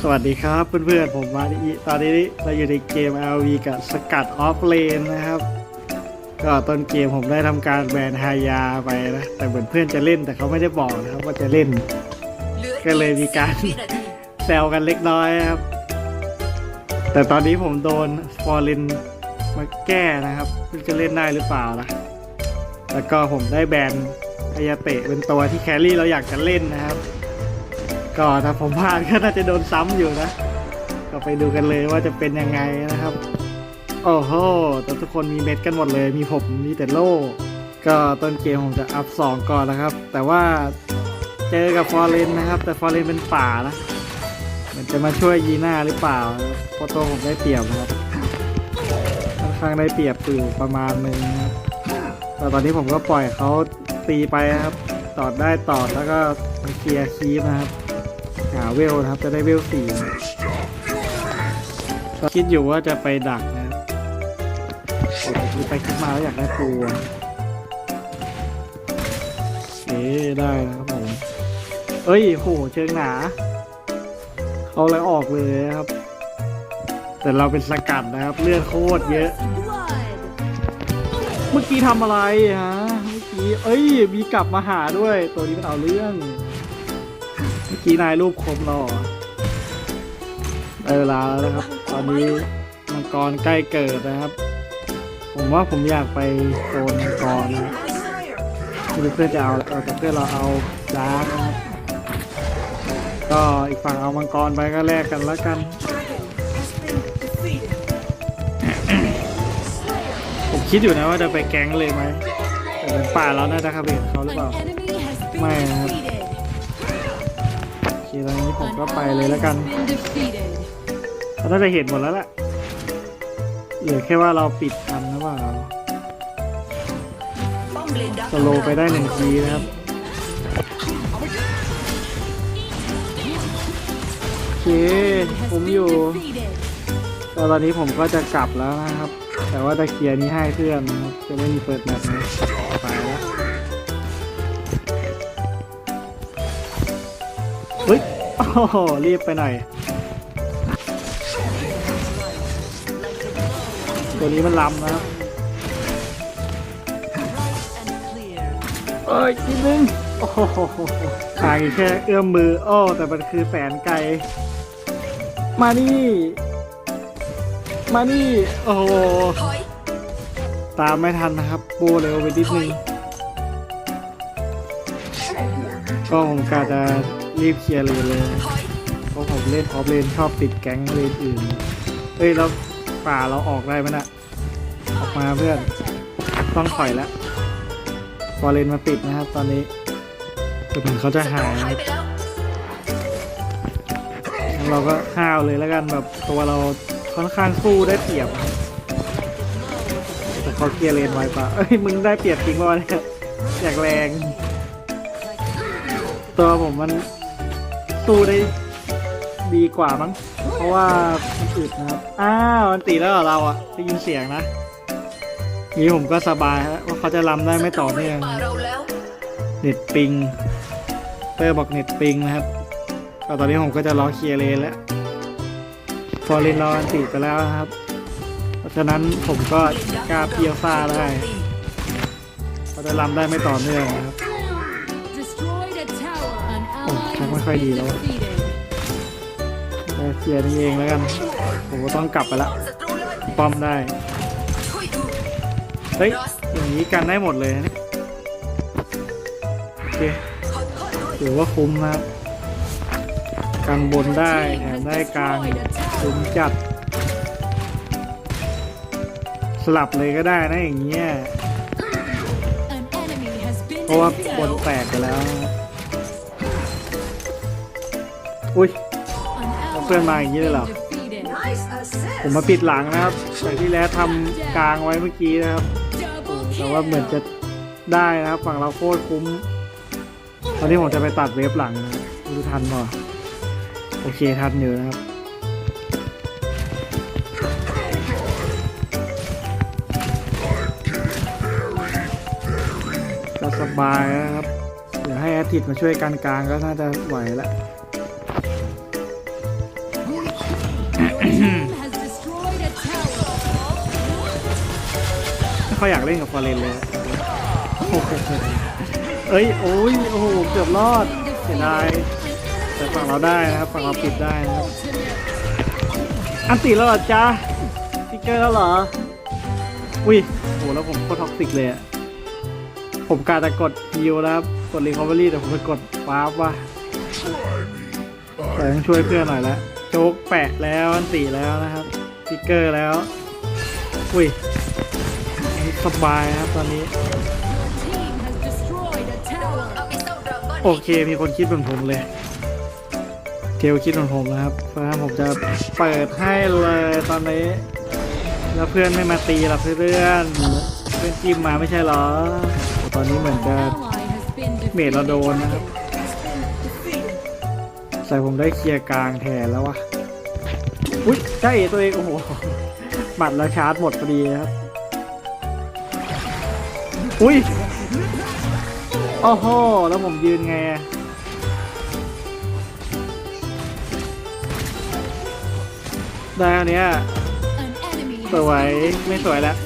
สวัสดีครับเพื่อนๆผมมาดีตอนนี้เราอยู่ในเกม LV กับสกัดออฟเลนนะครับ ก็ต้นเกมผมได้ทำการแบนฮายาไปนะแต่เหมือนเพื่อนจะเล่นแต่เขาไม่ได้บอกนะครับว่าจะเล่น ก็เลยมีการแซวกันเล็กน้อยครับ แต่ตอนนี้ผมโดนฟอร์เรนมาแก้นะครับจะเล่นได้หรือเปล่านะแล้วก็ผมได้แบนอายาเตะเป็นตัวที่แครี่เราอยากจะเล่นนะครับ ก็ถ้าผมพลาดก็น่าจะโดนซ้ำอยู่นะ ก็ไปดูกันเลยว่าจะเป็นยังไงนะครับ โอ้โหแต่ทุกคนมีเม็ดกันหมดเลย มีผมมีแต่โล่ก็ต้นเกมผมจะอัพสองก่อนนะครับ แต่ว่าเจอกับฟอร์เรนนะครับ แต่ฟอร์เรนเป็นป่านะมันจะมาช่วยยีน่าหรือเปล่าเพราะตัวผมได้เปรียบนะครับค่อนข้างได้เปรียบอยู่ประมาณนึงนะแต่ตอนนี้ผมก็ปล่อยเขาตีไปนะครับ ตอดได้ตอดแล้วก็เคลียร์คีฟนะครับ หาเวลนะครับ จะได้เวลสี่คิดอยู่ว่าจะไปดักนะครับคิดไปคิดมาแล้วอยากได้ปูอเอ๊ได้นะครับผมเอ้ยโหเชิงหนา เขาเลยออกเลยนะครับ แต่เราเป็นสกัดนะครับ เลือดโคตรเยอะ เมื่อกี้ทำอะไรฮะ เมื่อกี้ เอ้ย มีกลับมาหาด้วย ตัวนี้มันเอาเรื่อง กี้นายรูปคมเราเหรอได้เวลาแล้วนะครับ ตอนนี้มังกรใกล้เกิดนะครับ ผมว่าผมอยากไปโซนมังกรนะเพื่อนจะเอาเอาแต่เพื่อนเราเอาดาร์กนะครับ ก็อีกฝั่งเอามังกรไปก็แลกกันแล้วกัน ผมคิดอยู่นะว่าจะไปแก๊งเลยไหมแต่เป็นป่าแล้วน่าจะคาเบตเขาหรือเปล่า ไม่ครับ คตอนนี้ผมก็ไปเลยแล้วกันเขาน่าจะเห็นหมดแล้วแหละเหลือแค่ว่าเราปิดทันหรือเปล่าสโลไปได้หนึ่งทีนะครับโอเคผมอยู่แต่ตอนนี้ผมก็จะกลับแล้วนะครับ แต่ว่าจะเคลียร์นี้ให้เพื่อนนะครับจะไม่มีเปิดแมปนะไปแล้ว โอ้โหรีบไปหน่อย ตัวนี้มันลำนะครับเอ้ยนิดนึงโอ้โหห่างอีกแค่เอื้อมมือโอ้แต่มันคือแสนไกล มานี่ มานี่ โอ้โห ตามไม่ทันนะครับ โบเร็วไปนิดนึงก็ผมกะจะ รีบเคลียร์เลยเลยเพราะผมเล่นออฟเลนชอบติดแก๊งเลนอื่นเฮ้ยแล้วป่าเราออกได้ไหมน่ะออกมาเพื่อน ต้องถอยแล้วฟอเรนมาปิดนะครับ ตอนนี้เหมือนเขาจะหายนะครับงั้นเราก็ห้าวเลยแล้วกันแบบตัวเราค่อนข้างสู้ได้เปรียบแต่เขาเคลียร์เลนไวกว่าเอ้ยมึงได้เปรียบจริงป่ะเนี่ยอยากแรง ตัวผมมัน สู้ได้ดีกว่ามั้ง เพราะว่ามันอึดนะครับ อ้าวมันตีแล้วเหรอเราอะได้ยินเสียงนะ นี้ผมก็สบายฮะว่าเขาจะรำได้ไม่ต่อเนื่องเน็ตปิงเตอร์บอกเน็ตปิงนะครับก็ตอนนี้ผมก็จะรอเคลียร์เลนแล้วฟอร์เรนรออันติไปแล้วนะครับ เพราะฉะนั้นผมก็กล้าเพียวซาได้เขาจะรำได้ไม่ต่อเนื่องนะครับ ชักไม่ค่อยดีแล้วอะแต่เคลียร์นี่เองแล้วกัน ผมก็ต้องกลับไปละป้อมได้ เฮ้ย อย่างนี้กันได้หมดเลยนะโอเคถือว่าคุ้มนะครับกันบนได้แถมได้กลางคุ้มจัด สลับเลยก็ได้นะอย่างเงี้ย เพราะว่าบนแตกไปแล้ว เพื่อนมาอย่างนี้เลยเหรอ ผมมาปิดหลังนะครับแต่ที่แล้วทำกลางไว้เมื่อกี้นะครับแต่ว่าเหมือนจะได้นะครับ ฝั่งเราโคตรคุ้ม ตอนนี้ผมจะไปตัดเวฟหลังนะครับรู้ทันป่ะโอเคทันอยู่นะครับก็สบายนะครับ เดี๋ยวให้แอตติดมาช่วยกันกลางก็น่าจะไหวแล้ว ค่อยอยากเล่นกับฟอร์เรนเลยเอ้ยโอ้ยโอ้โหเกือบรอดเสียดายแต่ฝั่งเราได้นะครับฝั่งเราปิดได้นะครับอันติแล้วเหรอจ๊ะติ๊กเกอร์แล้วเหรออุ้ยโหแล้วผมโคตรท็อกซิกเลยอะผมกาจะกดฮิวนะครับกดรีคอเวอรี่แต่ผมไปกดฟาร์ฟว่ะแต่ต้องช่วยเพื่อนหน่อยละโจ๊กแปะแล้วอันติแล้วนะครับติ๊กเกอร์แล้วอุ้ย สบายครับตอนนี้ โอเคมีคนคิดเหมือนผมเลย เทลคิดเหมือนผมนะครับเพราะฉะนั้นผมจะเปิดให้เลยตอนนี้ แล้วเพื่อนไม่มาตีหรอกเพื่อนเพื่อนจิ้มมาไม่ใช่หรอ ตอนนี้เหมือนจะเมดเราโดนนะครับใส่ผมได้เคลียร์กลางแทนแล้ววะอุ้ยใช่ตัวเองโอ้โหหมัดแล้วชาร์จหมดพอดีครับ อุ้ยโอ้โห แล้วผมยืนไง ได้อันเนี้ยสวย ไม่สวยแล้ว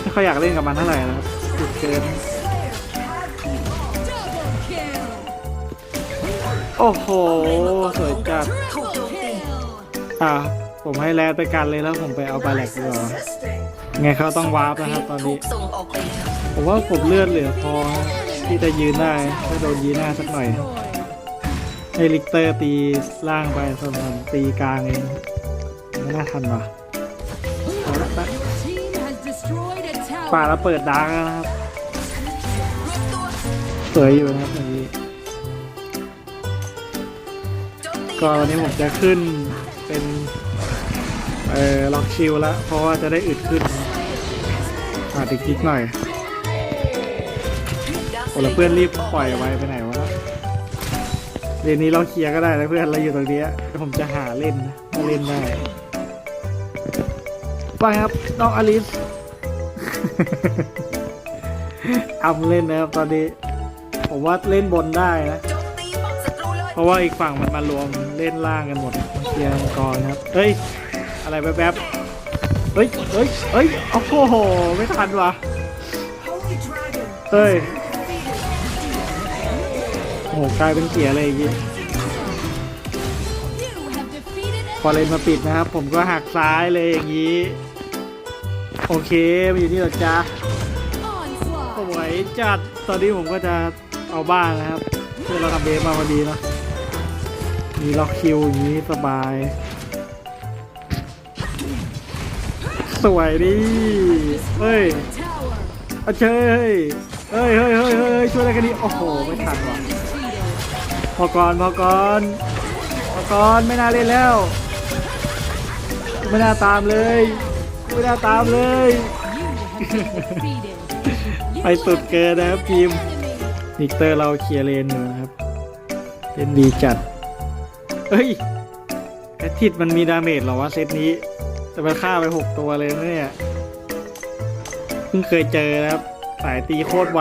ไม่ค่อยอยากเล่นกับมันเท่าไหร่นะครับจุดเกินโอ้โห สวยจัดอ่าผมให้แลไปกันเลยแล้วผมไปเอาบาแลกดีกว่า ไงเขาต้องวาร์ปนะครับตอนนี้ ส่งออกไปแล้วผมว่าผมเลือดเหลือพอที่จะยืนได้ถ้าโดนยีหน้าสักหน่อยให้ลิกเตอร์ตีล่างไปส่วนผมตีกลางเองไม่น่าทันว่ะเอาละนะป่าเราเปิดดาร์กแล้วนะครับสวยอยู่นะครับอย่างนี้ก็วันนี้ผมจะขึ้นเป็นเอ่อล็อกชิลแล้วเพราะว่าจะได้อึดขึ้น อาจจะคลิกหน่อยโอ้แล้วเพื่อนรีบปล่อยไว้ไปไหนวะเดี๋ยวนี้เราเคลียร์ก็ได้นะเพื่อนเราอยู่ตรงนี้ผมจะหาเล่นนะถ้าเล่นได้ไปครับน้องอลิสอำเล่นนะครับตอนนี้ ผมว่าเล่นบนได้นะโจมตีป้อมศัตรูเลยเพราะว่าอีกฝั่งมันมารวมเล่นล่างกันหมดเคลียร์มังกรนะครับ เฮ้ย อะไรแป๊บๆ เฮ้ยเฮ้ยเฮ้ยโอ้โห ไม่ทันว่ะ เฮ้ย โอ้โห กลายเป็นเสียเลยอย่างงี้พอเลนมาปิดนะครับ ผมก็หักซ้ายเลยอย่างนี้ โอเคมาอยู่นี่เหรอจ๊ะสวยจัด ตอนนี้ผมก็จะเอาบ้านนะครับเพื่อเราทำเบฟมาพอดีเนาะมีล็อกคิวอย่างนี้สบาย สวยดิเฮ้ยเอาเชยเฮ้ยเฮ้ยเฮ้ยเฮ้ยช่วยอะไรกันดีโอ้โห ไม่ทันว่ะพอก่อนพอก่อนพอก่อนไม่น่าเล่นแล้ว ไม่น่าตามเลย ไม่น่าตามเลย ไปสุดเกินนะครับทีมนิกเตอร์เราเคลียร์เลนอยู่นะครับเล่นดีจัดเฮ้ยแอตทิดมันมีดาเมจเหรอวะเซตนี้ แต่มันฆ่าไปหกตัวเลยเนี่ยเพิ่งเคยเจอนะครับ สายตีโคตรไว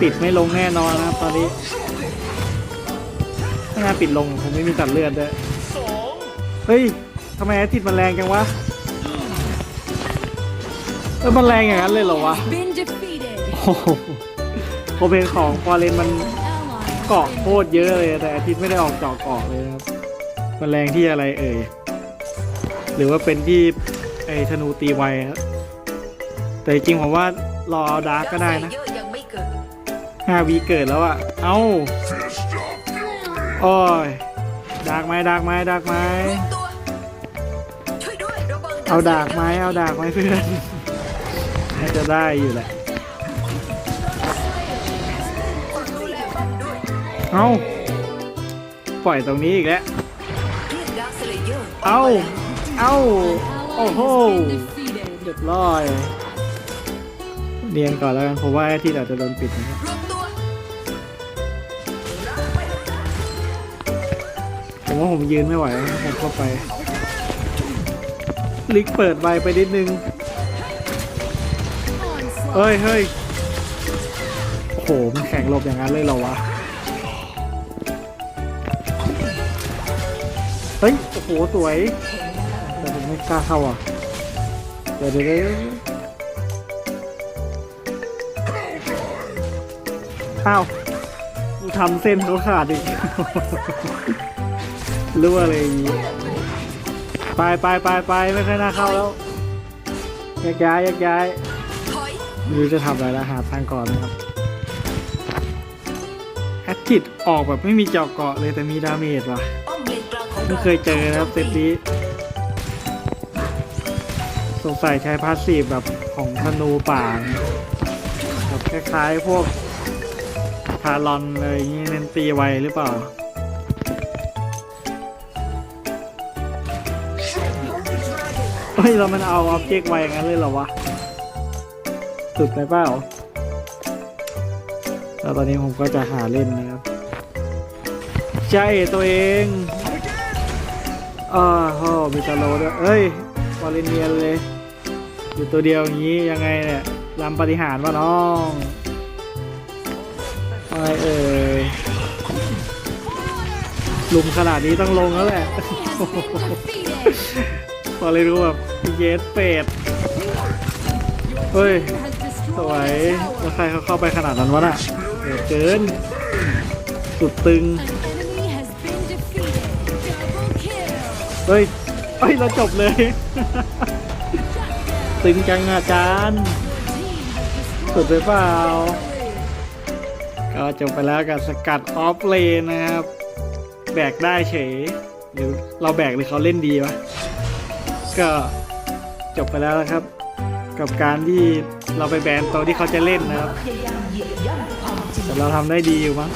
ปิดไม่ลงแน่นอนนะครับตอนนี้ ถ้างานปิดลงผมไม่มีตัดเลือดด้วยเฮ้ยทำไมแอตทิดมันแรงจังวะเออมันแรงอย่างนั้นเลยเหรอวะโอ้โหผมเป็นของฟอเรนมันเกาะโคตรเยอะเลยแต่อาทิตย์ไม่ได้ออกจาะเกาะเลยครับ มันแรงที่อะไรเอ่ย หรือว่าเป็นที่ไอ้ธนูตีไวครับ แต่จริงๆผมว่ารอดาร์กก็ได้นะเยอะยังไม่เกิดห้าวีเกิดแล้วอะเอ้าโอ้ยดาร์กไหมดาร์กไหมดาร์กไหมรวมตัวช่วยด้วยระเบิดเอาดาร์กไหมเอาดาร์กไหมเพื่อนน่าจะได้อยู่แหละดูแลป้อมด้วยเอ้าปล่อยตรงนี้อีกแล้ว เอาเอาโอ้โหเรียบร้อย เรียนก่อนแล้วกันผมว่าที่อาจะโดนปิดนะครับผมว่าผมยืนไม่ไหวผมเข้าไป ลิกเปิดใบไปนิดนึงเฮ้ยเฮ้ยโอ้โหมันแข่งลบอย่างนั้นเลยเหรอวะ เฮ้ย หสวยแต่ไม่กล้าเข้าอะเดี๋ยวเดี๋ยวเอ้าวทำเส้นเขาขาดอีกรู้อะไรอย่างงี้ไปไปไปไปไม่ค่อยน่าเข้าแล้วแยกย้ายแยกย้ายไม่รู้จะทำอะไรแล้วหาทางก่อนนะครับแอดทิดออกแบบไม่มีเจาะเกาะเลยแต่มีดาเมจว่ะ ไม่เคยเจอนะครับเซตนี้ สงสัยใช้พาสซีฟแบบของธนูป่าแบบคล้ายๆพวกพาลอนอะไรอย่างงี้เน้นตีไวหรือเปล่าเฮ้ยเรามันเอาออบเจกต์ไวงั้นเลยเหรอวะ สุดไปเปล่าแล้วตอนนี้ผมก็จะหาเล่นนะครับ ใช่ตัวเอง อ่าโหมีตาโลด้วยเอ้ยวาเลนเนียนเลย อยู่ตัวเดียวอย่างนี้ยังไงเนี่ยลำปฏิหารวะน้องอะไรเอ่ยลุมขนาดนี้ต้องลงแล้วแหละพอเลยรู้แบบเยสเป็ดเฮ้ยสวยแล้วใครเขาเข้าไปขนาดนั้นวะน่ะเกินสุดตึง เฮ้ยเฮ้ยเราจบเลย ตึงจังอาจารย์สุดไปเปล่า ก็จบไปแล้วกับสกัดออฟเลนนะครับ แบกได้เฉย หรือเราแบกหรือเขาเล่นดีวะ ก็จบไปแล้วนะครับ กับการที่เราไปแบนตัวที่เขาจะเล่นนะครับแต่เราทำได้ดีอยู่มั้ง